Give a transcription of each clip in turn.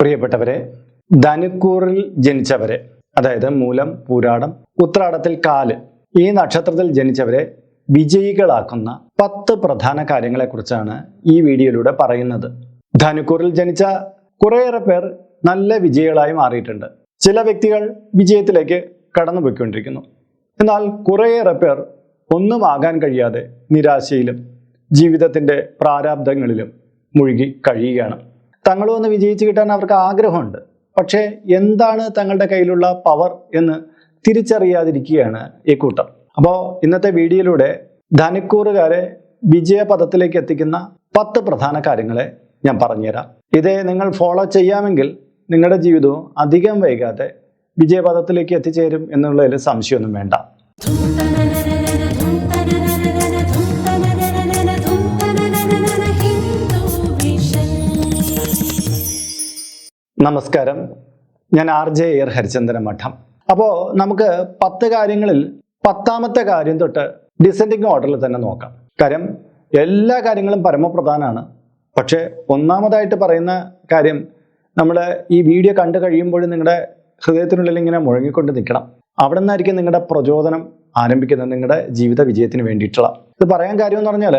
പ്രിയപ്പെട്ടവരെ ധനുക്കൂറിൽ ജനിച്ചവരെ അതായത് മൂലം പൂരാടം ഉത്രാടത്തിൽ കാൽ ഈ നക്ഷത്രത്തിൽ ജനിച്ചവരെ വിജയികളാക്കുന്ന പത്ത് പ്രധാന കാര്യങ്ങളെക്കുറിച്ചാണ് ഈ വീഡിയോയിലൂടെ പറയുന്നത്. ധനുക്കൂറിൽ ജനിച്ച കുറേയേറെ പേർ നല്ല വിജയികളായി മാറിയിട്ടുണ്ട്. ചില വ്യക്തികൾ വിജയത്തിലേക്ക് കടന്നുപോയിക്കൊണ്ടിരിക്കുന്നു. എന്നാൽ കുറേയേറെ പേർ ഒന്നും ആകാൻ കഴിയാതെ നിരാശയിലും ജീവിതത്തിന്റെ പ്രാരാബ്ദങ്ങളിലും മുഴുകി കഴിയുകയാണ്. തങ്ങളും ഒന്ന് വിജയിച്ചു കിട്ടാൻ അവർക്ക് ആഗ്രഹമുണ്ട്. പക്ഷേ എന്താണ് തങ്ങളുടെ കയ്യിലുള്ള പവർ എന്ന് തിരിച്ചറിയാതിരിക്കുകയാണ് ഈ കൂട്ടം. അപ്പോൾ ഇന്നത്തെ വീഡിയോയിലൂടെ ധനക്കൂറുകാരെ വിജയപഥത്തിലേക്ക് എത്തിക്കുന്ന പത്ത് പ്രധാന കാര്യങ്ങളെ ഞാൻ പറഞ്ഞുതരാം. ഇത് നിങ്ങൾ ഫോളോ ചെയ്യാമെങ്കിൽ നിങ്ങളുടെ ജീവിതവും അധികം വൈകാതെ വിജയപഥത്തിലേക്ക് എത്തിച്ചേരും എന്നുള്ളതിൽ സംശയമൊന്നും വേണ്ട. നമസ്കാരം. ഞാൻ ആർ ജെ എയർ ഹരിചന്ദ്രൻ മഠം. അപ്പോൾ നമുക്ക് പത്ത് കാര്യങ്ങളിൽ പത്താമത്തെ കാര്യം തൊട്ട് ഡിസെൻഡിങ് ഓർഡറിൽ തന്നെ നോക്കാം. കാര്യം എല്ലാ കാര്യങ്ങളും പരമപ്രധാനമാണ് പക്ഷേ ഒന്നാമതായിട്ട് പറയുന്ന കാര്യം നമ്മൾ ഈ വീഡിയോ കണ്ടു കഴിയുമ്പോൾ നിങ്ങളുടെ ഹൃദയത്തിനുള്ളിൽ ഇങ്ങനെ മുഴങ്ങിക്കൊണ്ട് നിൽക്കണം. അവിടെ നിന്നായിരിക്കും നിങ്ങളുടെ പ്രചോദനം ആരംഭിക്കുന്നത് നിങ്ങളുടെ ജീവിത വിജയത്തിന് വേണ്ടിയിട്ടുള്ള. ഇത് പറയാൻ കാര്യം എന്ന് പറഞ്ഞാൽ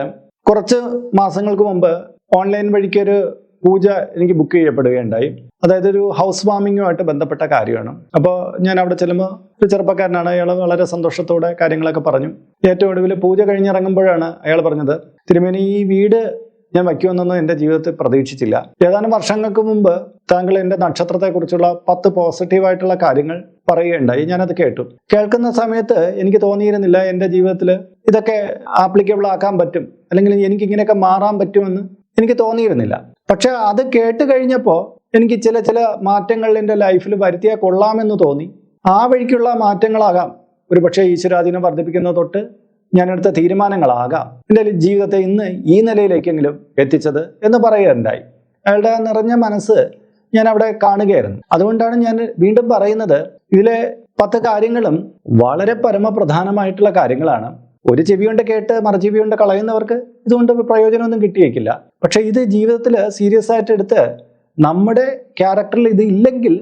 കുറച്ച് മാസങ്ങൾക്ക് മുമ്പ് ഓൺലൈൻ വഴിക്ക് ഒരു പൂജ എനിക്ക് ബുക്ക് ചെയ്യപ്പെടുകയുണ്ടായി. അതായത് ഒരു ഹൗസ് വാമിങ്ങുമായിട്ട് ബന്ധപ്പെട്ട കാര്യമാണ്. അപ്പോൾ ഞാൻ അവിടെ ചെല്ലുമ്പോൾ ഒരു ചെറുപ്പക്കാരനാണ്. അയാൾ വളരെ സന്തോഷത്തോടെ കാര്യങ്ങളൊക്കെ പറഞ്ഞു. ഏറ്റവും ഒടുവിൽ പൂജ കഴിഞ്ഞിറങ്ങുമ്പോഴാണ് അയാൾ പറഞ്ഞത് തിരുമേനി ഈ വീട് ഞാൻ വയ്ക്കുമെന്നൊന്നും എന്റെ ജീവിതത്തിൽ പ്രതീക്ഷിച്ചില്ല. ഏതാനും വർഷങ്ങൾക്ക് മുമ്പ് താങ്കൾ എന്റെ നക്ഷത്രത്തെക്കുറിച്ചുള്ള പത്ത് പോസിറ്റീവായിട്ടുള്ള കാര്യങ്ങൾ പറയുകയുണ്ടായി. ഞാനത് കേട്ടു. കേൾക്കുന്ന സമയത്ത് എനിക്ക് തോന്നിയിരുന്നില്ല എന്റെ ജീവിതത്തിൽ ഇതൊക്കെ ആപ്ലിക്കബിൾ ആക്കാൻ പറ്റും. അല്ലെങ്കിൽ എനിക്ക് ഇങ്ങനെയൊക്കെ മാറാൻ പറ്റുമെന്ന് എനിക്ക് തോന്നിയിരുന്നില്ല. പക്ഷെ അത് കേട്ട് കഴിഞ്ഞപ്പോൾ എനിക്ക് ചില ചില മാറ്റങ്ങൾ എന്റെ ലൈഫിൽ വരുത്തിയാൽ കൊള്ളാമെന്ന് തോന്നി. ആ വഴിക്കുള്ള മാറ്റങ്ങളാകാം. ഒരു പക്ഷേ ഈശ്വരാധീനം വർദ്ധിപ്പിക്കുന്ന തൊട്ട് ഞാനെടുത്ത തീരുമാനങ്ങളാകാം. എന്റെ ജീവിതത്തെ ഇന്ന് ഈ നിലയിലേക്കെങ്കിലും എത്തിച്ചത് എന്ന് പറയുകയുണ്ടായി. അയാളുടെ നിറഞ്ഞ മനസ്സ് ഞാൻ അവിടെ കാണുകയായിരുന്നു. അതുകൊണ്ടാണ് ഞാൻ വീണ്ടും പറയുന്നത് ഇതിലെ പത്ത് കാര്യങ്ങളും വളരെ പരമപ്രധാനമായിട്ടുള്ള കാര്യങ്ങളാണ്. ഒരു ചെവി കൊണ്ട് കേട്ട് മറുചെവി കൊണ്ട് കളയുന്നവർക്ക് ഇതുകൊണ്ട് പ്രയോജനമൊന്നും കിട്ടിയേക്കില്ല. പക്ഷെ ഇത് ജീവിതത്തിൽ സീരിയസ് ആയിട്ട് എടുത്ത് നമ്മുടെ ക്യാരക്ടറിൽ ഇത് ഇല്ലെങ്കിൽ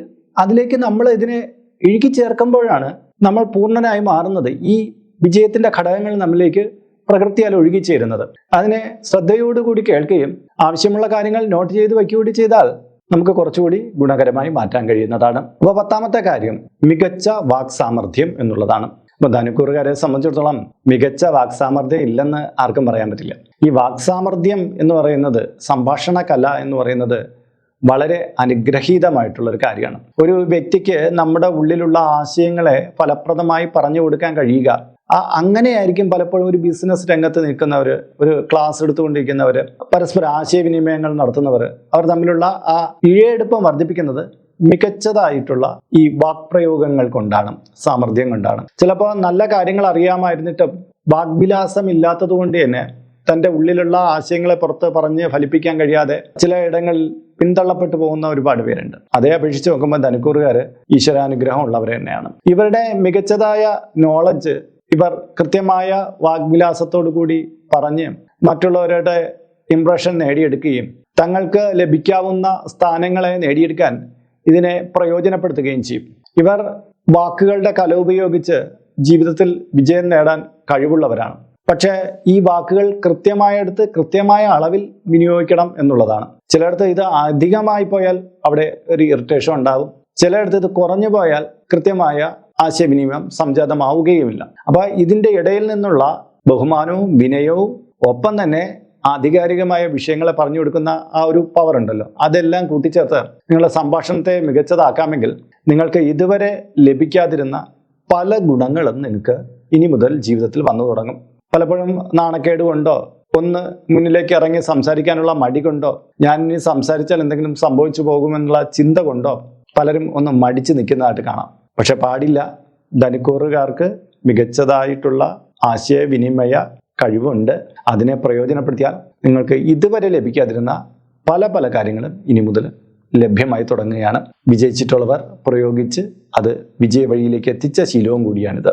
അതിലേക്ക് നമ്മൾ ഇതിനെ ഇഴുകി ചേർക്കുമ്പോഴാണ് നമ്മൾ പൂർണനായി മാറുന്നത്. ഈ വിജയത്തിന്റെ ഘടകങ്ങൾ നമ്മളിലേക്ക് പ്രകൃതിയാൽ ഒഴുകിച്ചേരുന്നത് അതിനെ ശ്രദ്ധയോടുകൂടി കേൾക്കുകയും ആവശ്യമുള്ള കാര്യങ്ങൾ നോട്ട് ചെയ്ത് വയ്ക്കുകൂടി ചെയ്താൽ നമുക്ക് കുറച്ചുകൂടി ഗുണകരമായി മാറ്റാൻ കഴിയുന്നതാണ്. അപ്പോൾ പത്താമത്തെ കാര്യം മികച്ച വാക് സാമർഥ്യം എന്നുള്ളതാണ്. അപ്പോൾ ധനുക്കൂറുകാരെ സംബന്ധിച്ചിടത്തോളം മികച്ച വാക്സാമർഥ്യം ഇല്ലെന്ന് ആർക്കും പറയാൻ പറ്റില്ല. ഈ വാക്സാമർഥ്യം എന്ന് പറയുന്നത് സംഭാഷണ കല എന്ന് പറയുന്നത് വളരെ അനുഗ്രഹീതമായിട്ടുള്ള ഒരു കാര്യമാണ്. ഒരു വ്യക്തിക്ക് നമ്മുടെ ഉള്ളിലുള്ള ആശയങ്ങളെ ഫലപ്രദമായി പറഞ്ഞു കൊടുക്കാൻ കഴിയുക ആ അങ്ങനെയായിരിക്കും പലപ്പോഴും ഒരു ബിസിനസ് രംഗത്ത് നിൽക്കുന്നവർ ഒരു ക്ലാസ് എടുത്തുകൊണ്ടിരിക്കുന്നവർ പരസ്പര ആശയവിനിമയങ്ങൾ നടത്തുന്നവർ അവർ തമ്മിലുള്ള ആ ഇഴയെടുപ്പം വർദ്ധിപ്പിക്കുന്നത് മികച്ചതായിട്ടുള്ള ഈ വാക്പ്രയോഗങ്ങൾ കൊണ്ടാണ് സാമർഥ്യം കൊണ്ടാണ്. ചിലപ്പോൾ നല്ല കാര്യങ്ങൾ അറിയാമായിരുന്നിട്ടും വാഗ്വിലാസം ഇല്ലാത്തത് കൊണ്ട് തന്നെ തന്റെ ഉള്ളിലുള്ള ആശയങ്ങളെ പുറത്ത് പറഞ്ഞ് ഫലിപ്പിക്കാൻ കഴിയാതെ ചില ഇടങ്ങളിൽ പിന്തള്ളപ്പെട്ടു പോകുന്ന ഒരുപാട് പേരുണ്ട്. അതേ അപേക്ഷിച്ച് നോക്കുമ്പോൾ ധനുക്കൂറുകാർ ഈശ്വരാനുഗ്രഹം ഉള്ളവർ തന്നെയാണ്. ഇവരുടെ മികച്ചതായ നോളജ് ഇവർ കൃത്യമായ വാഗ്വിലാസത്തോടു കൂടി പറഞ്ഞ് മറ്റുള്ളവരുടെ ഇംപ്രഷൻ നേടിയെടുക്കുകയും തങ്ങൾക്ക് ലഭിക്കാവുന്ന സ്ഥാനങ്ങളെ നേടിയെടുക്കാൻ ഇതിനെ പ്രയോജനപ്പെടുത്തുകയും ചെയ്യും. ഇവർ വാക്കുകളുടെ കല ഉപയോഗിച്ച് ജീവിതത്തിൽ വിജയം നേടാൻ കഴിവുള്ളവരാണ്. പക്ഷേ ഈ വാക്കുകൾ കൃത്യമായെടുത്ത് കൃത്യമായ അളവിൽ വിനിയോഗിക്കണം എന്നുള്ളതാണ്. ചിലയിടത്ത് ഇത് അധികമായി പോയാൽ അവിടെ ഒരു ഇറിറ്റേഷൻ ഉണ്ടാകും ചിലയിടത്ത് ഇത് കുറഞ്ഞു പോയാൽ കൃത്യമായ ആശയവിനിമയം സംജാതമാവുകയുമില്ല. അപ്പൊ ഇതിന്റെ ഇടയിൽ നിന്നുള്ള ബഹുമാനവും വിനയവും ഒപ്പം തന്നെ ആധികാരികമായ വിഷയങ്ങളെ പറഞ്ഞു കൊടുക്കുന്ന ആ ഒരു പവർ ഉണ്ടല്ലോ. അതെല്ലാം കൂട്ടിച്ചേർത്ത് നിങ്ങളുടെ സംഭാഷണത്തെ മികച്ചതാക്കാമെങ്കിൽ നിങ്ങൾക്ക് ഇതുവരെ ലഭിക്കാതിരുന്ന പല ഗുണങ്ങളും നിങ്ങൾക്ക് ഇനി മുതൽ ജീവിതത്തിൽ വന്നു തുടങ്ങും. പലപ്പോഴും നാണക്കേട് കൊണ്ടോ ഒന്ന് മുന്നിലേക്ക് ഇറങ്ങി സംസാരിക്കാനുള്ള മടി കൊണ്ടോ ഞാൻ ഇനി സംസാരിച്ചാൽ എന്തെങ്കിലും സംഭവിച്ചു പോകുമെന്നുള്ള ചിന്ത കൊണ്ടോ പലരും ഒന്ന് മടിച്ചു നിൽക്കുന്നതായിട്ട് കാണാം. പക്ഷെ പാടില്ല. ധനിക്കൂറുകാർക്ക് മികച്ചതായിട്ടുള്ള ആശയവിനിമയ കഴിവുണ്ട്. അതിനെ പ്രയോജനപ്പെടുത്തിയാൽ നിങ്ങൾക്ക് ഇതുവരെ ലഭിക്കാതിരുന്ന പല പല കാര്യങ്ങളും ഇനി മുതൽ ലഭ്യമായി തുടങ്ങുകയാണ്. വിജയിച്ചിട്ടുള്ളവർ പ്രയോഗിച്ച് അത് വിജയ വഴിയിലേക്ക് എത്തിച്ച ശീലവും കൂടിയാണിത്.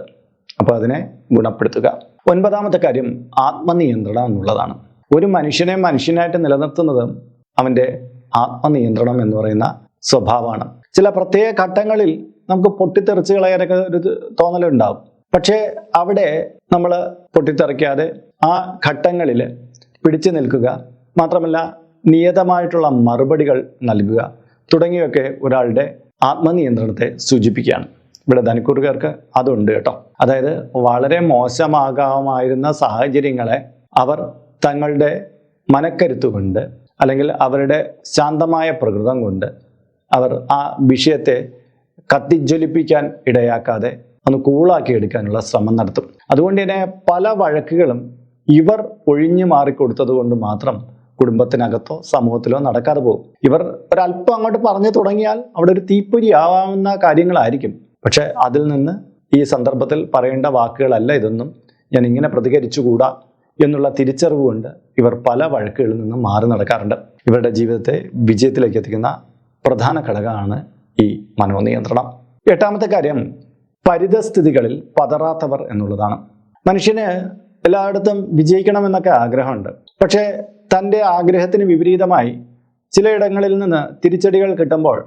അപ്പോൾ അതിനെ ഗുണപ്പെടുത്തുക. ഒൻപതാമത്തെ കാര്യം ആത്മനിയന്ത്രണം എന്നുള്ളതാണ്. ഒരു മനുഷ്യനെ മനുഷ്യനായിട്ട് നിലനിർത്തുന്നത് അവന്റെ ആത്മനിയന്ത്രണം എന്ന് പറയുന്ന സ്വഭാവമാണ്. ചില പ്രത്യേക ഘട്ടങ്ങളിൽ നമുക്ക് പൊട്ടിത്തെറിച്ച് കളയാനൊക്കെ ഒരു തോന്നലുണ്ടാവും. പക്ഷേ അവിടെ നമ്മൾ പൊട്ടിത്തെറിക്കാതെ ആ ഘട്ടങ്ങളിൽ പിടിച്ചു നിൽക്കുക. മാത്രമല്ല നിയതമായിട്ടുള്ള മറുപടികൾ നൽകുക. തുടങ്ങിയൊക്കെ ഒരാളുടെ ആത്മനിയന്ത്രണത്തെ സൂചിപ്പിക്കുകയാണ്. ഇവിടെ ധനക്കൂറുകാർക്ക് അതുണ്ട് കേട്ടോ. അതായത് വളരെ മോശമാകാമായിരുന്ന സാഹചര്യങ്ങളെ അവർ തങ്ങളുടെ മനക്കരുത്ത് കൊണ്ട് അല്ലെങ്കിൽ അവരുടെ ശാന്തമായ പ്രകൃതം കൊണ്ട് അവർ ആ വിഷയത്തെ കത്തിജ്വലിപ്പിക്കാൻ ഇടയാക്കാതെ ഒന്ന് കൂളാക്കി എടുക്കാനുള്ള ശ്രമം നടത്തും. അതുകൊണ്ട് തന്നെ പല വഴക്കുകളും ഇവർ ഒഴിഞ്ഞു മാറിക്കൊടുത്തത് കൊണ്ട് മാത്രം കുടുംബത്തിനകത്തോ സമൂഹത്തിലോ നടക്കാതെ പോകും. ഇവർ ഒരല്പം അങ്ങോട്ട് പറഞ്ഞു തുടങ്ങിയാൽ അവിടെ ഒരു തീപ്പൊരി ആവാവുന്ന കാര്യങ്ങളായിരിക്കും. പക്ഷെ അതിൽ നിന്ന് ഈ സന്ദർഭത്തിൽ പറയേണ്ട വാക്കുകളല്ല ഇതൊന്നും ഞാൻ ഇങ്ങനെ പ്രതികരിച്ചുകൂടാ എന്നുള്ള തിരിച്ചറിവ് കൊണ്ട് ഇവർ പല വഴക്കുകളിൽ നിന്നും മാറി നടക്കാറുണ്ട്. ഇവരുടെ ജീവിതത്തെ വിജയത്തിലേക്ക് എത്തിക്കുന്ന പ്രധാന ഘടകമാണ് ഈ മനോനിയന്ത്രണം. എട്ടാമത്തെ കാര്യം പരിതസ്ഥിതികളിൽ പതറാത്തവർ എന്നുള്ളതാണ്. മനുഷ്യന് എല്ലായിടത്തും വിജയിക്കണമെന്നൊക്കെ ആഗ്രഹമുണ്ട്. പക്ഷേ തന്റെ ആഗ്രഹത്തിന് വിപരീതമായി ചിലയിടങ്ങളിൽ നിന്ന് തിരിച്ചടികൾ കിട്ടുമ്പോൾ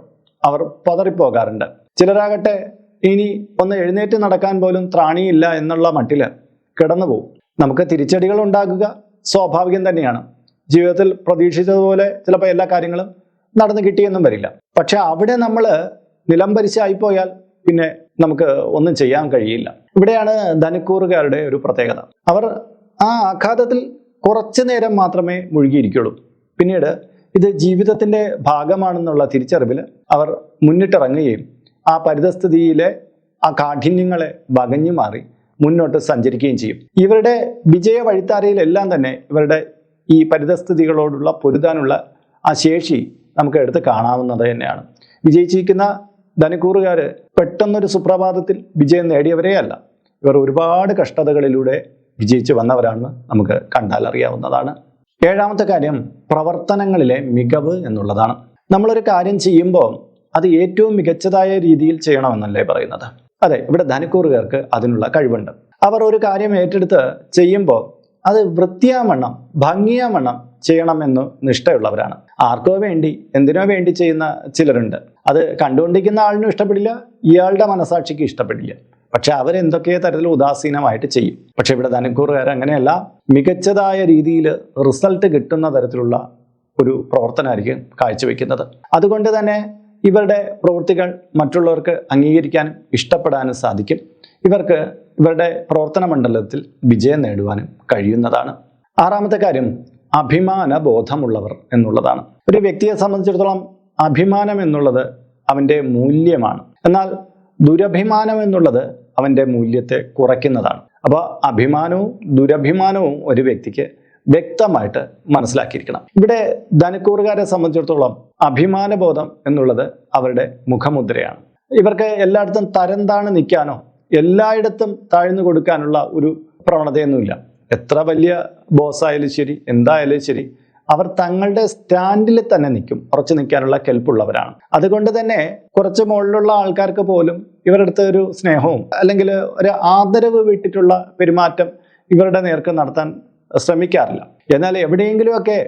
അവർ പതറിപ്പോകാറുണ്ട്. ചിലരാകട്ടെ ഇനി ഒന്ന് എഴുന്നേറ്റ് നടക്കാൻ പോലും ത്രാണിയില്ല എന്നുള്ള മട്ടിൽ കിടന്നുപോകും നമുക്ക് തിരിച്ചടികൾ ഉണ്ടാകുക സ്വാഭാവികം തന്നെയാണ്. ജീവിതത്തിൽ പ്രതീക്ഷിച്ചതുപോലെ ചിലപ്പോൾ എല്ലാ കാര്യങ്ങളും നടന്നു കിട്ടിയെന്നും വരില്ല. പക്ഷെ അവിടെ നമ്മൾ നിലംപരിശായിപ്പോയാൽ പിന്നെ നമുക്ക് ഒന്നും ചെയ്യാൻ കഴിയില്ല. ഇവിടെയാണ് ധനക്കൂറുകാരുടെ ഒരു പ്രത്യേകത. അവർ ആ ആഘാതത്തിൽ കുറച്ചു നേരം മാത്രമേ മുഴുകിയിരിക്കുള്ളൂ. പിന്നീട് ഇത് ജീവിതത്തിന്റെ ഭാഗമാണെന്നുള്ള തിരിച്ചറിവിൽ അവർ മുന്നിട്ടിറങ്ങുകയും ആ പരിതസ്ഥിതിയിലെ ആ കാഠിന്യങ്ങളെ വകഞ്ഞു മാറി മുന്നോട്ട് സഞ്ചരിക്കുകയും ചെയ്യും. ഇവരുടെ വിജയ വഴിത്താരയിലെല്ലാം തന്നെ ഇവരുടെ ഈ പരിതസ്ഥിതികളോടുള്ള പൊരുതാനുള്ള ആ ശേഷി നമുക്ക് എടുത്ത് കാണാവുന്നത് തന്നെയാണ്. വിജയിച്ചിരിക്കുന്ന ധനക്കൂറുകാർ പെട്ടെന്നൊരു സുപ്രഭാതത്തിൽ വിജയം നേടിയവരേ അല്ല. ഇവർ ഒരുപാട് കഷ്ടതകളിലൂടെ വിജയിച്ചു വന്നവരാണെന്ന് നമുക്ക് കണ്ടാൽ അറിയാവുന്നതാണ്. ഏഴാമത്തെ കാര്യം പ്രവർത്തനങ്ങളിലെ മികവ് എന്നുള്ളതാണ്. നമ്മളൊരു കാര്യം ചെയ്യുമ്പോൾ അത് ഏറ്റവും മികച്ചതായ രീതിയിൽ ചെയ്യണമെന്നല്ലേ പറയുന്നത്? അതെ ഇവിടെ ധനക്കൂറുകാർക്ക് അതിനുള്ള കഴിവുണ്ട്. അവർ ഒരു കാര്യം ഏറ്റെടുത്ത് ചെയ്യുമ്പോൾ അത് വൃത്തിയാമണ്ണം ഭംഗിയാമണ്ണം ചെയ്യണമെന്ന് നിഷ്ഠയുള്ളവരാണ്. ആർക്കോ വേണ്ടി എന്തിനോ വേണ്ടി ചെയ്യുന്ന ചിലരുണ്ട്. അത് കണ്ടുകൊണ്ടിരിക്കുന്ന ആളിനും ഇഷ്ടപ്പെടില്ല ഇയാളുടെ മനസാക്ഷിക്ക് ഇഷ്ടപ്പെടില്ല. പക്ഷെ അവരെന്തൊക്കെ തരത്തിൽ ഉദാസീനമായിട്ട് ചെയ്യും. പക്ഷെ ഇവിടെ ധനക്കൂറുകാർ അങ്ങനെയല്ല. മികച്ചതായ രീതിയിൽ റിസൾട്ട് കിട്ടുന്ന തരത്തിലുള്ള ഒരു പ്രവർത്തനമായിരിക്കും കാഴ്ചവെക്കുന്നത്. അതുകൊണ്ട് തന്നെ ഇവരുടെ പ്രവൃത്തികൾ മറ്റുള്ളവർക്ക് അംഗീകരിക്കാനും ഇഷ്ടപ്പെടാനും സാധിക്കും. ഇവർക്ക് ഇവരുടെ പ്രവർത്തന മണ്ഡലത്തിൽ വിജയം നേടുവാനും കഴിയുന്നതാണ്. ആറാമത്തെ കാര്യം അഭിമാന ബോധമുള്ളവർ എന്നുള്ളതാണ്. ഒരു വ്യക്തിയെ സംബന്ധിച്ചിടത്തോളം അഭിമാനം എന്നുള്ളത് അവന്റെ മൂല്യമാണ്. എന്നാൽ ദുരഭിമാനം എന്നുള്ളത് അവന്റെ മൂല്യത്തെ കുറയ്ക്കുന്നതാണ്. അപ്പോൾ അഭിമാനവും ദുരഭിമാനവും ഒരു വ്യക്തിക്ക് വ്യക്തമായിട്ട് മനസ്സിലാക്കിയിരിക്കണം. ഇവിടെ ധനക്കൂറുകാരെ സംബന്ധിച്ചിടത്തോളം അഭിമാനബോധം എന്നുള്ളത് അവരുടെ മുഖമുദ്രയാണ്. ഇവർക്ക് എല്ലായിടത്തും തരം താണ് നിൽക്കാനോ എല്ലായിടത്തും താഴ്ന്നു കൊടുക്കാനുള്ള ഒരു പ്രവണതയൊന്നുമില്ല. എത്ര വലിയ ബോസ് ആയാലും ശരി എന്തായാലും ശരി അവർ തങ്ങളുടെ സ്റ്റാൻഡിൽ തന്നെ നിൽക്കും. ഉറച്ചു നിൽക്കാനുള്ള കെൽപ്പുള്ളവരാണ്. അതുകൊണ്ട് തന്നെ കുറച്ച് മുകളിലുള്ള ആൾക്കാർക്ക് പോലും ഇവരുടെ അടുത്ത് ഒരു സ്നേഹവും അല്ലെങ്കിൽ ഒരു ആദരവ് വിട്ടിട്ടുള്ള പെരുമാറ്റം ഇവരുടെ നേർക്ക് നടത്താൻ ശ്രമിക്കാറില്ല. എന്നാൽ എവിടെയെങ്കിലുമൊക്കെ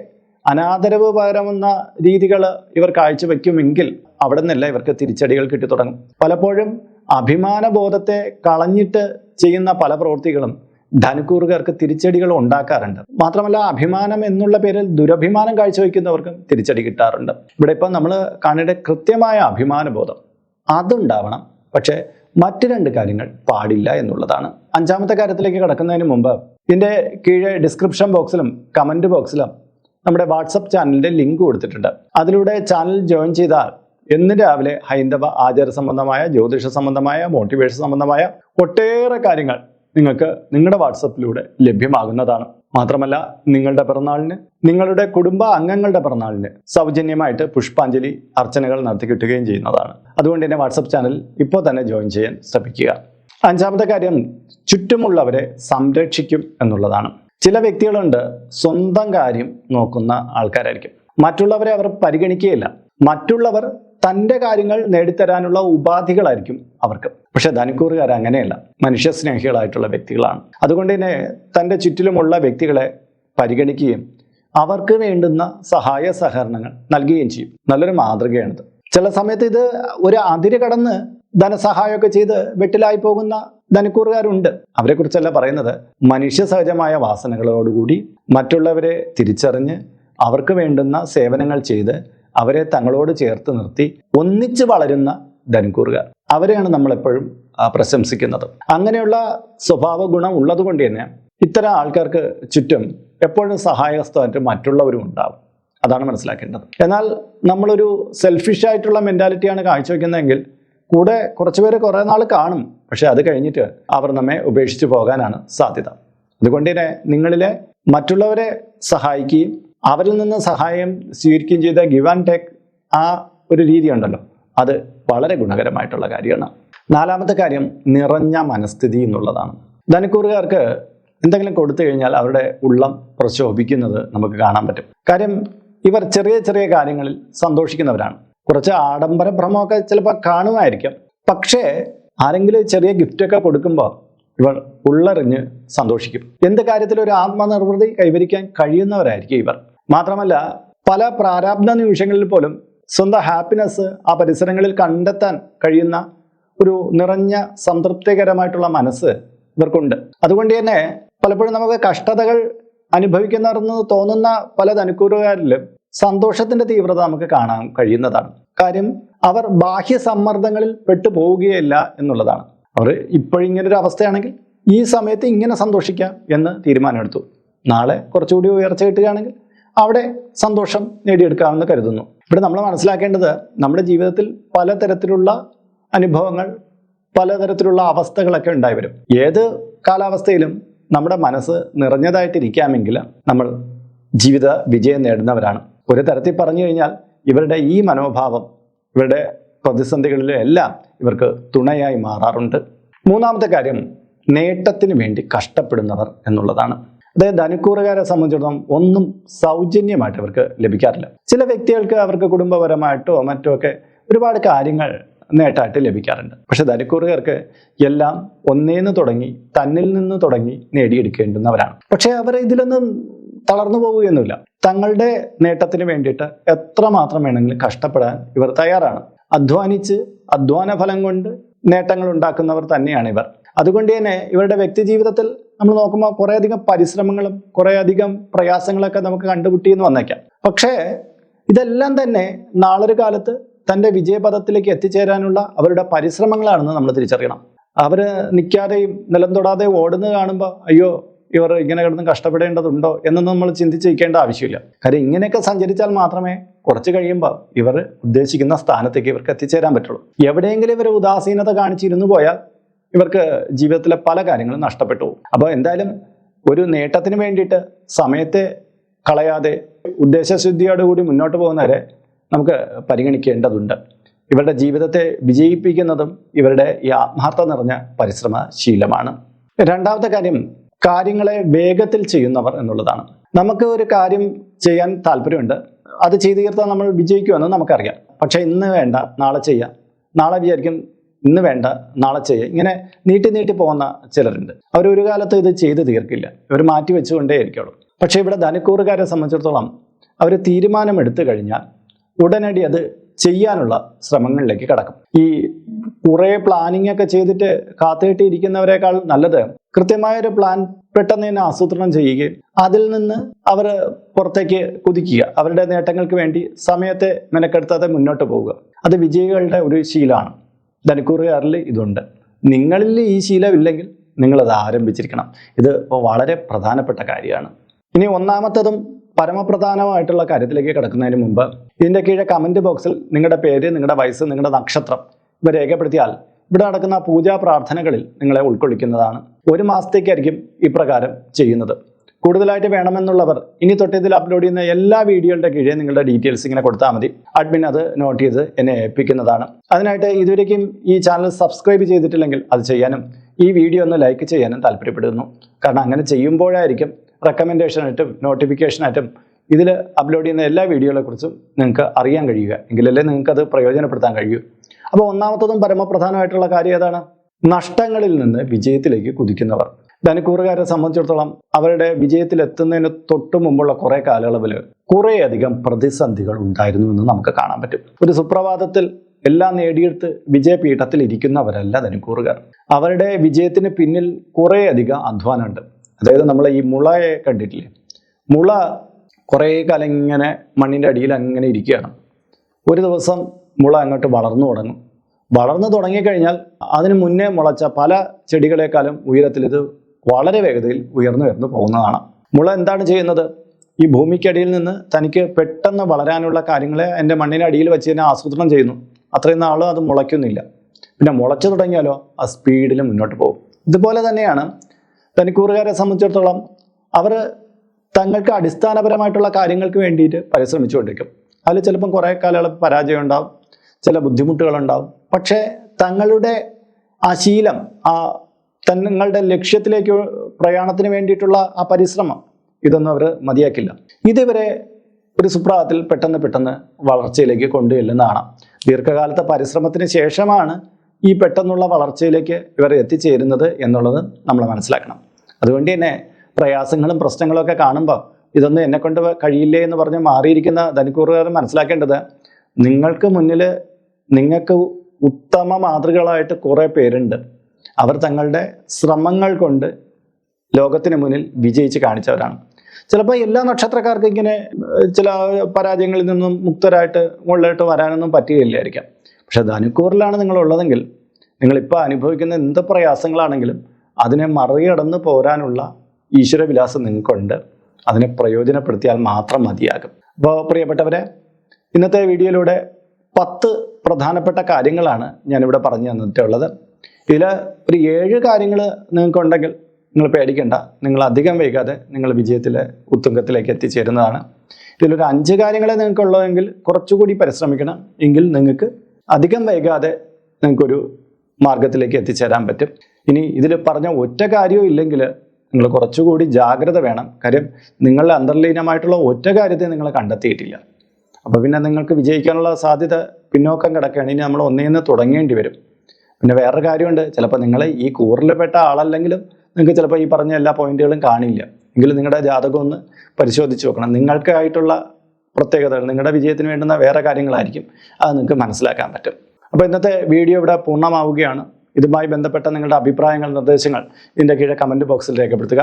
അനാദരവ് പകരമെന്ന രീതികൾ ഇവർ കാഴ്ചവെക്കുമെങ്കിൽ അവിടെ നിന്നല്ല ഇവർക്ക് തിരിച്ചടികൾ കിട്ടി തുടങ്ങും പലപ്പോഴും അഭിമാനബോധത്തെ കളഞ്ഞിട്ട് ചെയ്യുന്ന പല പ്രവൃത്തികളും ധനക്കൂറുകാർക്ക് തിരിച്ചടികൾ ഉണ്ടാക്കാറുണ്ട്. മാത്രമല്ല അഭിമാനം എന്നുള്ള പേരിൽ ദുരഭിമാനം കാഴ്ചവെക്കുന്നവർക്കും തിരിച്ചടി കിട്ടാറുണ്ട്. ഇവിടെ ഇപ്പം നമ്മൾ കാണേണ്ട കൃത്യമായ അഭിമാനബോധം അതുണ്ടാവണം. പക്ഷേ മറ്റു രണ്ട് കാര്യങ്ങൾ പാടില്ല എന്നുള്ളതാണ്. അഞ്ചാമത്തെ കാര്യത്തിലേക്ക് കടക്കുന്നതിന് മുമ്പ് ഇതിന്റെ കീഴെ ഡിസ്ക്രിപ്ഷൻ ബോക്സിലും കമന്റ് ബോക്സിലും നമ്മുടെ വാട്സപ്പ് ചാനലിന്റെ ലിങ്ക് കൊടുത്തിട്ടുണ്ട്. അതിലൂടെ ചാനൽ ജോയിൻ ചെയ്താൽ എന്ന് രാവിലെ ഹൈന്ദവ ആചാര സംബന്ധമായ ജ്യോതിഷ സംബന്ധമായ മോട്ടിവേഷൻ സംബന്ധമായ ഒട്ടേറെ കാര്യങ്ങൾ നിങ്ങൾക്ക് നിങ്ങളുടെ വാട്സപ്പിലൂടെ ലഭ്യമാകുന്നതാണ്. മാത്രമല്ല നിങ്ങളുടെ പിറന്നാളിന് നിങ്ങളുടെ കുടുംബ അംഗങ്ങളുടെ പിറന്നാളിന് സൗജന്യമായിട്ട് പുഷ്പാഞ്ജലി അർച്ചനകൾ നടത്തി കിട്ടുകയും ചെയ്യുന്നതാണ്. അതുകൊണ്ട് തന്നെ വാട്സപ്പ് ചാനൽ ഇപ്പോൾ തന്നെ ജോയിൻ ചെയ്യാൻ ശ്രമിക്കുക. അഞ്ചാമത്തെ കാര്യം ചുറ്റുമുള്ളവരെ സംരക്ഷിക്കും എന്നുള്ളതാണ്. ചില വ്യക്തികളുണ്ട് സ്വന്തം കാര്യം നോക്കുന്ന ആൾക്കാരായിരിക്കും. മറ്റുള്ളവരെ അവർ പരിഗണിക്കുകയില്ല. മറ്റുള്ളവർ തന്റെ കാര്യങ്ങൾ നേടിത്തരാനുള്ള ഉപാധികളായിരിക്കും അവർക്ക്. പക്ഷെ ധനക്കൂറുകാർ അങ്ങനെയല്ല. മനുഷ്യസ്നേഹികളായിട്ടുള്ള വ്യക്തികളാണ്. അതുകൊണ്ട് തന്നെ തന്റെ ചുറ്റിലുമുള്ള വ്യക്തികളെ പരിഗണിക്കുകയും അവർക്ക് വേണ്ടുന്ന സഹായ സഹകരണങ്ങൾ നൽകുകയും ചെയ്യും. നല്ലൊരു മാതൃകയാണിത്. ചില സമയത്ത് ഇത് ഒരു അതിര് കടന്ന് ധനസഹായമൊക്കെ ചെയ്ത് വെട്ടിലായി പോകുന്ന ധനക്കൂറുകാരുണ്ട്. അവരെ കുറിച്ചല്ല പറയുന്നത്. മനുഷ്യ സഹജമായ വാസനകളോടുകൂടി മറ്റുള്ളവരെ തിരിച്ചറിഞ്ഞ് അവർക്ക് വേണ്ടുന്ന സേവനങ്ങൾ ചെയ്ത് അവരെ തങ്ങളോട് ചേർത്ത് നിർത്തി ഒന്നിച്ച് വളരുന്ന ധനക്കൂറുകാർ. അവരെയാണ് നമ്മളെപ്പോഴും പ്രശംസിക്കുന്നത്. അങ്ങനെയുള്ള സ്വഭാവ ഗുണം ഉള്ളത് കൊണ്ട് തന്നെ ഇത്തരം ആൾക്കാർക്ക് ചുറ്റും എപ്പോഴും സഹായഹസ്തമായിട്ട് മറ്റുള്ളവരും ഉണ്ടാവും. അതാണ് മനസ്സിലാക്കേണ്ടത്. എന്നാൽ നമ്മളൊരു സെൽഫിഷ് ആയിട്ടുള്ള മെന്റാലിറ്റിയാണ് കാഴ്ചവെക്കുന്നതെങ്കിൽ കൂടെ കുറച്ചുപേര് കുറേ നാൾ കാണും. പക്ഷെ അത് കഴിഞ്ഞിട്ട് അവർ നമ്മെ ഉപേക്ഷിച്ച് പോകാനാണ് സാധ്യത. അതുകൊണ്ട് തന്നെ നിങ്ങളിലെ മറ്റുള്ളവരെ സഹായിക്കുകയും അവരിൽ നിന്ന് സഹായം സ്വീകരിക്കുകയും ചെയ്ത ഗിവ് ആൻഡ് ടേക്ക് ആ ഒരു രീതി ഉണ്ടല്ലോ. അത് വളരെ ഗുണകരമായിട്ടുള്ള കാര്യമാണ്. നാലാമത്തെ കാര്യം നിറഞ്ഞ മനസ്ഥിതി എന്നുള്ളതാണ്. ധനക്കൂറുകാർക്ക് എന്തെങ്കിലും കൊടുത്തു കഴിഞ്ഞാൽ അവരുടെ ഉള്ളം പ്രശോഭിക്കുന്നത് നമുക്ക് കാണാൻ പറ്റും. കാര്യം ഇവർ ചെറിയ ചെറിയ കാര്യങ്ങളിൽ സന്തോഷിക്കുന്നവരാണ്. കുറച്ച് ആഡംബര ഭ്രമമൊക്കെ ചിലപ്പോൾ കാണുമായിരിക്കും. പക്ഷേ ആരെങ്കിലും ചെറിയ ഗിഫ്റ്റൊക്കെ കൊടുക്കുമ്പോൾ ഇവർ ഉള്ളറിഞ്ഞ് സന്തോഷിക്കും. എന്ത് കാര്യത്തിൽ ഒരു ആത്മനിർവൃതി കൈവരിക്കാൻ കഴിയുന്നവരായിരിക്കും ഇവർ. മാത്രമല്ല പല പ്രാരാബ്ധ നിമിഷങ്ങളിൽ പോലും സ്വന്തം ഹാപ്പിനെസ് ആ പരിസരങ്ങളിൽ കണ്ടെത്താൻ കഴിയുന്ന ഒരു നിറഞ്ഞ സംതൃപ്തികരമായിട്ടുള്ള മനസ്സ് ഇവർക്കുണ്ട്. അതുകൊണ്ട് തന്നെ പലപ്പോഴും നമുക്ക് കഷ്ടതകൾ അനുഭവിക്കുന്നവരെന്ന് തോന്നുന്ന പല ധനുക്കൂറുകാരിലും സന്തോഷത്തിന്റെ തീവ്രത നമുക്ക് കാണാൻ കഴിയുന്നതാണ്. കാര്യം അവർ ബാഹ്യ സമ്മർദ്ദങ്ങളിൽ പെട്ടു പോവുകയില്ല എന്നുള്ളതാണ്. അവർ ഇപ്പോഴിങ്ങനെ ഒരു അവസ്ഥയാണെങ്കിൽ ഈ സമയത്ത് ഇങ്ങനെ സന്തോഷിക്കാം എന്ന് തീരുമാനമെടുത്തു. നാളെ കുറച്ചുകൂടി ഉയർച്ച കിട്ടുകയാണെങ്കിൽ അവിടെ സന്തോഷം നേടിയെടുക്കാമെന്ന് കരുതുന്നു. ഇവിടെ നമ്മൾ മനസ്സിലാക്കേണ്ടത് നമ്മുടെ ജീവിതത്തിൽ പലതരത്തിലുള്ള അനുഭവങ്ങൾ പലതരത്തിലുള്ള അവസ്ഥകളൊക്കെ ഉണ്ടായി വരും. ഏത് കാലാവസ്ഥയിലും നമ്മുടെ മനസ്സ് നിറഞ്ഞതായിട്ടിരിക്കാമെങ്കിൽ നമ്മൾ ജീവിത വിജയം നേടുന്നവരാണ്. ഒരു തരത്തിൽ പറഞ്ഞു കഴിഞ്ഞാൽ ഇവരുടെ ഈ മനോഭാവം ഇവരുടെ പ്രതിസന്ധികളിലും എല്ലാം ഇവർക്ക് തുണയായി മാറാറുണ്ട്. മൂന്നാമത്തെ കാര്യം നേട്ടത്തിന് വേണ്ടി കഷ്ടപ്പെടുന്നവർ എന്നുള്ളതാണ്. അതായത് ധനുക്കൂറുകാരെ സംബന്ധിച്ചിടത്തോളം ഒന്നും സൗജന്യമായിട്ട് അവർക്ക് ലഭിക്കാറില്ല. ചില വ്യക്തികൾക്ക് അവർക്ക് കുടുംബപരമായിട്ടോ മറ്റോ ഒക്കെ ഒരുപാട് കാര്യങ്ങൾ നേട്ടമായിട്ട് ലഭിക്കാറുണ്ട്. പക്ഷെ ധനുക്കൂറുകാർക്ക് എല്ലാം ഒന്നേന്ന് തുടങ്ങി തന്നിൽ നിന്ന് തുടങ്ങി നേടിയെടുക്കേണ്ടുന്നവരാണ്. പക്ഷെ അവർ ഇതിലൊന്നും തളർന്നു പോവുകയൊന്നുമില്ല. തങ്ങളുടെ നേട്ടത്തിന് വേണ്ടിയിട്ട് എത്രമാത്രം വേണമെങ്കിലും കഷ്ടപ്പെടാൻ ഇവർ തയ്യാറാണ്. അധ്വാനിച്ച് അധ്വാന ഫലം കൊണ്ട് നേട്ടങ്ങൾ ഉണ്ടാക്കുന്നവർ തന്നെയാണ് ഇവർ. അതുകൊണ്ട് തന്നെ ഇവരുടെ വ്യക്തി ജീവിതത്തിൽ നമ്മൾ നോക്കുമ്പോൾ കുറേയധികം പരിശ്രമങ്ങളും കുറേയധികം പ്രയാസങ്ങളൊക്കെ നമുക്ക് കണ്ടുപിട്ടിയെന്ന് വന്നേക്കാം. പക്ഷേ ഇതെല്ലാം തന്നെ നാളൊരു കാലത്ത് തന്റെ വിജയപഥത്തിലേക്ക് എത്തിച്ചേരാനുള്ള അവരുടെ പരിശ്രമങ്ങളാണെന്ന് നമ്മൾ തിരിച്ചറിയണം. അവർ നിൽക്കാതെയും നിലം തൊടാതെയും ഓടുന്നത് കാണുമ്പോൾ അയ്യോ ഇവർ ഇങ്ങനെ കിടന്ന് കഷ്ടപ്പെടേണ്ടതുണ്ടോ? എന്നൊന്നും നമ്മൾ ചിന്തിച്ചിരിക്കേണ്ട ആവശ്യമില്ല. കാര്യം ഇങ്ങനെയൊക്കെ സഞ്ചരിച്ചാൽ മാത്രമേ കുറച്ച് കഴിയുമ്പോൾ ഇവർ ഉദ്ദേശിക്കുന്ന സ്ഥാനത്തേക്ക് ഇവർക്ക് എത്തിച്ചേരാൻ പറ്റുള്ളൂ. എവിടെയെങ്കിലും ഇവർ ഉദാസീനത കാണിച്ചിരുന്നു പോയാൽ ഇവർക്ക് ജീവിതത്തിലെ പല കാര്യങ്ങളും നഷ്ടപ്പെട്ടു. അപ്പോൾ എന്തായാലും ഒരു നേട്ടത്തിന് വേണ്ടിയിട്ട് സമയത്തെ കളയാതെ ഉദ്ദേശശുദ്ധിയോടുകൂടി മുന്നോട്ട് പോകുന്നവരെ നമുക്ക് പരിഗണിക്കേണ്ടതുണ്ട്. ഇവരുടെ ജീവിതത്തെ വിജയിപ്പിക്കുന്നതും ഇവരുടെ ഈ ആത്മാർത്ഥ നിറഞ്ഞ പരിശ്രമശീലമാണ്. രണ്ടാമത്തെ കാര്യം കാര്യങ്ങളെ വേഗത്തിൽ ചെയ്യുന്നവർ എന്നുള്ളതാണ്. നമുക്ക് ഒരു കാര്യം ചെയ്യാൻ താല്പര്യമുണ്ട്. അത് ചെയ്തു തീർത്താൽ നമ്മൾ വിജയിക്കുമെന്ന് നമുക്കറിയാം. പക്ഷേ ഇന്ന് വേണ്ട നാളെ ചെയ്യാം. നാളെ വിചാരിക്കും ഇന്ന് വേണ്ട നാളെ ചെയ്യുക ഇങ്ങനെ നീട്ടി നീട്ടി പോകുന്ന ചിലരുണ്ട്. അവർ ഒരു കാലത്ത് ഇത് ചെയ്ത് തീർക്കില്ല. ഇവർ മാറ്റി വെച്ചുകൊണ്ടേ ഇരിക്കുള്ളൂ പക്ഷേ ഇവിടെ ധനക്കൂറുകാരെ സംബന്ധിച്ചിടത്തോളം അവർ തീരുമാനമെടുത്തു കഴിഞ്ഞാൽ ഉടനടി അത് ചെയ്യാനുള്ള ശ്രമങ്ങളിലേക്ക് കടക്കും. ഈ കുറേ പ്ലാനിങ് ഒക്കെ ചെയ്തിട്ട് കാത്തുകെട്ടിയിരിക്കുന്നവരെക്കാൾ നല്ലത് കൃത്യമായൊരു പ്ലാൻ പെട്ടെന്ന് തന്നെ ആസൂത്രണം ചെയ്യുകയും അതിൽ നിന്ന് അവർ പുറത്തേക്ക് കുതിക്കുക. അവരുടെ നേട്ടങ്ങൾക്ക് വേണ്ടി സമയത്തെ മെനക്കെടുത്താതെ മുന്നോട്ട് പോവുക. അത് വിജയികളുടെ ഒരു ശീലമാണ്. ധനക്കൂറുകാരിൽ ഇതുണ്ട്. നിങ്ങളിൽ ഈ ശീലമില്ലെങ്കിൽ നിങ്ങളത് ആരംഭിച്ചിരിക്കണം. ഇത് വളരെ പ്രധാനപ്പെട്ട കാര്യമാണ്. ഇനി ഒന്നാമത്തതും പരമപ്രധാനമായിട്ടുള്ള കാര്യത്തിലേക്ക് കിടക്കുന്നതിന് മുമ്പ് ഇതിന്റെ കീഴെ കമന്റ് ബോക്സിൽ നിങ്ങളുടെ പേര് നിങ്ങളുടെ വയസ്സ് നിങ്ങളുടെ നക്ഷത്രം ഇവ രേഖപ്പെടുത്തിയാൽ ഇവിടെ നടക്കുന്ന പൂജാ പ്രാർത്ഥനകളിൽ നിങ്ങളെ ഉൾക്കൊള്ളിക്കുന്നതാണ്. ഒരു മാസത്തേക്കായിരിക്കും ഇപ്രകാരം ചെയ്യുന്നത്. കൂടുതലായിട്ട് വേണമെന്നുള്ളവർ ഇനി തൊട്ടതിൽ അപ്ലോഡ് ചെയ്യുന്ന എല്ലാ വീഡിയോകളുടെ കീഴേ നിങ്ങളുടെ ഡീറ്റെയിൽസ് ഇങ്ങനെ കൊടുത്താൽ മതി. അഡ്മിൻ അത് നോട്ട് ചെയ്ത് എന്നെ ഏൽപ്പിക്കുന്നതാണ്. അതിനായിട്ട് ഇതുവരേക്കും ഈ ചാനൽ സബ്സ്ക്രൈബ് ചെയ്തിട്ടില്ലെങ്കിൽ അത് ചെയ്യാനും ഈ വീഡിയോ ഒന്ന് ലൈക്ക് ചെയ്യാനും താല്പര്യപ്പെടുന്നു. കാരണം അങ്ങനെ ചെയ്യുമ്പോഴായിരിക്കും റെക്കമെൻഡേഷനായിട്ടും നോട്ടിഫിക്കേഷനായിട്ടും ഇതിൽ അപ്ലോഡ് ചെയ്യുന്ന എല്ലാ വീഡിയോകളെ കുറിച്ചും നിങ്ങൾക്ക് അറിയാൻ കഴിയുക. എങ്കിലല്ലേ നിങ്ങൾക്ക് അത് പ്രയോജനപ്പെടുത്താൻ കഴിയൂ. അപ്പോൾ ഒന്നാമത്തതും പരമപ്രധാനമായിട്ടുള്ള കാര്യം ഏതാണ്? നഷ്ടങ്ങളിൽ നിന്ന് വിജയത്തിലേക്ക് കുതിക്കുന്നവർ. ധനക്കൂറുകാരെ സംബന്ധിച്ചിടത്തോളം അവരുടെ വിജയത്തിലെത്തുന്നതിന് തൊട്ടു മുമ്പുള്ള കുറെ കാലയളവിൽ കുറേയധികം പ്രതിസന്ധികൾ ഉണ്ടായിരുന്നു എന്ന് നമുക്ക് കാണാൻ പറ്റും. ഒരു സുപ്രഭാതത്തിൽ എല്ലാം നേടിയെടുത്ത് വിജയപീഠത്തിൽ ഇരിക്കുന്നവരല്ല ധനക്കൂറുകാർ. അവരുടെ വിജയത്തിന് പിന്നിൽ കുറേയധികം അധ്വാനമുണ്ട്. അതായത് നമ്മൾ ഈ മുളയെ കണ്ടിട്ടില്ലേ? മുള കുറേ കാലം ഇങ്ങനെ മണ്ണിന്റെ അടിയിൽ അങ്ങനെ ഇരിക്കുകയാണ്. ഒരു ദിവസം മുള അങ്ങോട്ട് വളർന്നു തുടങ്ങും. വളർന്നു തുടങ്ങിക്കഴിഞ്ഞാൽ അതിന് മുന്നേ മുളച്ച പല ചെടികളെക്കാളും ഉയരത്തിൽ ഇത് വളരെ വേഗതയിൽ ഉയർന്നു ഉയർന്നു പോകുന്നതാണ്. മുള എന്താണ് ചെയ്യുന്നത്? ഈ ഭൂമിക്കടിയിൽ നിന്ന് തനിക്ക് പെട്ടെന്ന് വളരാനുള്ള കാര്യങ്ങളെ എന്റെ മണ്ണിനടിയിൽ വെച്ച് തന്നെ ആസൂത്രണം ചെയ്യുന്നു. അത്രയും നാളും അത് മുളയ്ക്കുന്നില്ല. പിന്നെ മുളച്ചു തുടങ്ങിയാലോ? ആ സ്പീഡിൽ മുന്നോട്ട് പോകും. ഇതുപോലെ തന്നെയാണ് തനിക്കൂറുകാരെ സംബന്ധിച്ചിടത്തോളം അവർ തങ്ങൾക്ക് അടിസ്ഥാനപരമായിട്ടുള്ള കാര്യങ്ങൾക്ക് വേണ്ടിയിട്ട് പരിശ്രമിച്ചുകൊണ്ടിരിക്കും. അതിൽ ചിലപ്പം കുറേ കാലയളവ് പരാജയം ഉണ്ടാവും ചില ബുദ്ധിമുട്ടുകളുണ്ടാവും. പക്ഷേ തങ്ങളുടെ ആ ശീലം ആ തങ്ങളുടെ ലക്ഷ്യത്തിലേക്ക് പ്രയാണത്തിന് വേണ്ടിയിട്ടുള്ള ആ പരിശ്രമം ഇതൊന്നും അവർ മതിയാക്കില്ല. ഇതിവരെ ഒരു സുപ്രഭാതത്തിൽ പെട്ടെന്ന് പെട്ടെന്ന് വളർച്ചയിലേക്ക് കൊണ്ടുചെല്ലുന്നതാണ്. ദീർഘകാലത്തെ പരിശ്രമത്തിന് ശേഷമാണ് ഈ പെട്ടെന്നുള്ള വളർച്ചയിലേക്ക് ഇവർ എത്തിച്ചേരുന്നത് എന്നുള്ളത് നമ്മൾ മനസ്സിലാക്കണം. അതുകൊണ്ട് തന്നെ പ്രയാസങ്ങളും പ്രശ്നങ്ങളും ഒക്കെ കാണുമ്പോൾ ഇതൊന്നും എന്നെ കൊണ്ട് കഴിയില്ലേ എന്ന് പറഞ്ഞ് മാറിയിരിക്കുന്ന ധനിക്കൂറുകാർ മനസ്സിലാക്കേണ്ടത് നിങ്ങൾക്ക് മുന്നിൽ നിങ്ങൾക്ക് ഉത്തമ മാതൃകകളായിട്ട് കുറേ പേരുണ്ട്. അവർ തങ്ങളുടെ ശ്രമങ്ങൾ കൊണ്ട് ലോകത്തിന് മുന്നിൽ വിജയിച്ച് കാണിച്ചവരാണ്. ചിലപ്പോൾ എല്ലാ നക്ഷത്രക്കാർക്കും ഇങ്ങനെ ചില പരാജയങ്ങളിൽ നിന്നും മുക്തരായിട്ട് മുകളിലോട്ട് വരാനൊന്നും പറ്റുകയില്ലായിരിക്കാം. പക്ഷെ ധനുക്കൂറിലാണ് നിങ്ങളുള്ളതെങ്കിൽ നിങ്ങളിപ്പോൾ അനുഭവിക്കുന്ന എന്ത് പ്രയാസങ്ങളാണെങ്കിലും അതിനെ മറികടന്ന് പോരാനുള്ള ഈശ്വരവിലാസം നിങ്ങൾക്കുണ്ട്. അതിനെ പ്രയോജനപ്പെടുത്തിയാൽ മാത്രം മതിയാകും. അപ്പോൾ പ്രിയപ്പെട്ടവരെ ഇന്നത്തെ വീഡിയോയിലൂടെ പത്ത് പ്രധാനപ്പെട്ട കാര്യങ്ങളാണ് ഞാനിവിടെ പറഞ്ഞു തന്നിട്ടുള്ളത്. ഇതിൽ ഒരു ഏഴ് കാര്യങ്ങൾ നിങ്ങൾക്കുണ്ടെങ്കിൽ നിങ്ങൾ പേടിക്കണ്ട. നിങ്ങൾ അധികം വൈകാതെ നിങ്ങൾ വിജയത്തിലെ ഉത്തുംഗത്തിലേക്ക് എത്തിച്ചേരുന്നതാണ്. ഇതിലൊരു അഞ്ച് കാര്യങ്ങളെ നിങ്ങൾക്കുള്ളതെങ്കിൽ കുറച്ചുകൂടി പരിശ്രമിക്കണം. എങ്കിൽ നിങ്ങൾക്ക് അധികം വൈകാതെ നിങ്ങൾക്കൊരു മാർഗത്തിലേക്ക് എത്തിച്ചേരാൻ പറ്റും. ഇനി ഇതിൽ പറഞ്ഞ ഒറ്റ കാര്യവും ഇല്ലെങ്കിൽ നിങ്ങൾ കുറച്ചുകൂടി ജാഗ്രത വേണം. കാര്യം നിങ്ങളുടെ അന്തർലീനമായിട്ടുള്ള ഒറ്റ കാര്യത്തെ നിങ്ങൾ കണ്ടെത്തിയിട്ടില്ല. അപ്പോൾ പിന്നെ നിങ്ങൾക്ക് വിജയിക്കാനുള്ള സാധ്യത പിന്നോക്കം കിടക്കുകയാണ്. ഇനി നമ്മൾ ഒന്നേന്ന് തുടങ്ങേണ്ടി വരും. പിന്നെ വേറൊരു കാര്യമുണ്ട്. ചിലപ്പോൾ നിങ്ങൾ ഈ കൂറിൽപ്പെട്ട ആളല്ലെങ്കിലും നിങ്ങൾക്ക് ചിലപ്പോൾ ഈ പറഞ്ഞ എല്ലാ പോയിന്റുകളും കാണില്ല. എങ്കിലും നിങ്ങളുടെ ജാതകം ഒന്ന് പരിശോധിച്ച് നോക്കണം. നിങ്ങൾക്കായിട്ടുള്ള പ്രത്യേകതകൾ നിങ്ങളുടെ വിജയത്തിന് വേണ്ടുന്ന വേറെ കാര്യങ്ങളായിരിക്കും അത് നിങ്ങൾക്ക് മനസ്സിലാക്കാൻ പറ്റും. അപ്പോൾ ഇന്നത്തെ വീഡിയോ ഇവിടെ പൂർണമാവുകയാണ്. ഇതുമായി ബന്ധപ്പെട്ട നിങ്ങളുടെ അഭിപ്രായങ്ങൾ നിർദ്ദേശങ്ങൾ ഇതിന്റെ കീഴെ കമന്റ് ബോക്സിൽ രേഖപ്പെടുത്തുക.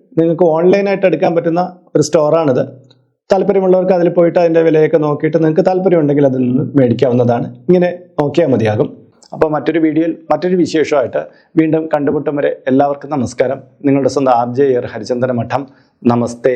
നിങ്ങൾക്ക് ഓൺലൈനായിട്ട് എടുക്കാൻ പറ്റുന്ന ഒരു സ്റ്റോറാണിത്. താല്പര്യമുള്ളവർക്ക് അതിൽ പോയിട്ട് അതിന്റെ വിലയൊക്കെ നോക്കിയിട്ട് നിങ്ങൾക്ക് താല്പര്യമുണ്ടെങ്കിൽ അതിൽ നിന്ന് മേടിക്കാവുന്നതാണ്. ഇങ്ങനെ നോക്കിയാൽ മതിയാകും. അപ്പോൾ മറ്റൊരു വീഡിയോയിൽ മറ്റൊരു വിശേഷമായിട്ട് വീണ്ടും കണ്ടുമുട്ടും വരെ എല്ലാവർക്കും നമസ്കാരം. നിങ്ങളുടെ സ്വന്തം ആർ ജെ ഹരിചന്ദ്രമഠം നമസ്തേ.